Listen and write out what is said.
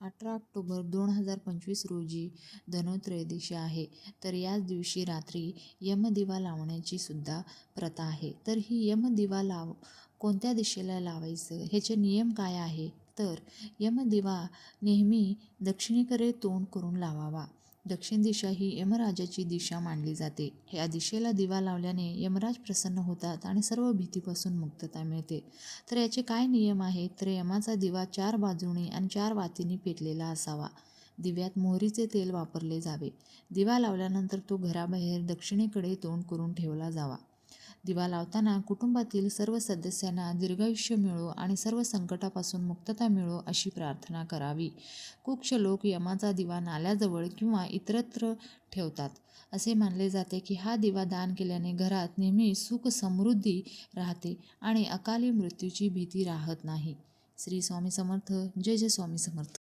अठरा ऑक्टोबर दोन हजार पंचवीस रोजी धनोत्रयोदशी आहे. तर याच दिवशी रात्री यमदिवा लावण्याची सुद्धा प्रथा आहे. तर ही यमदिवा लाव कोणत्या दिशेला लावायचं? ह्याचे नियम काय आहे? तर यमदिवा नेहमी दक्षिणेकडे तोंड करून लावावा. दक्षिण दिशा ही यमराजाची दिशा मानली जाते. या दिशेला दिवा लावल्याने यमराज प्रसन्न होतात आणि सर्व भीतीपासून मुक्तता मिळते. तर याचे काय नियम आहेत? तर यमाचा दिवा चार बाजूनी आणि चार वातींनी पेटलेला असावा. दिव्यात मोहरीचे तेल वापरले जावे. दिवा लावल्यानंतर तो घराबाहेर दक्षिणेकडे तोंड करून ठेवला जावा. दिवा लावताना कुटुंबातील सर्व सदस्यांना दीर्घायुष्य मिळो आणि सर्व संकटापासून मुक्तता मिळो अशी प्रार्थना करावी. कुक्ष लोक यमाचा दिवा नाल्याजवळ किंवा इतरत्र ठेवतात. असे मानले जाते की हा दिवा दान केल्याने घरात नेहमी सुख समृद्धी राहते आणि अकाली मृत्यूची भीती राहत नाही. श्री स्वामी समर्थ. जय जय स्वामी समर्थ.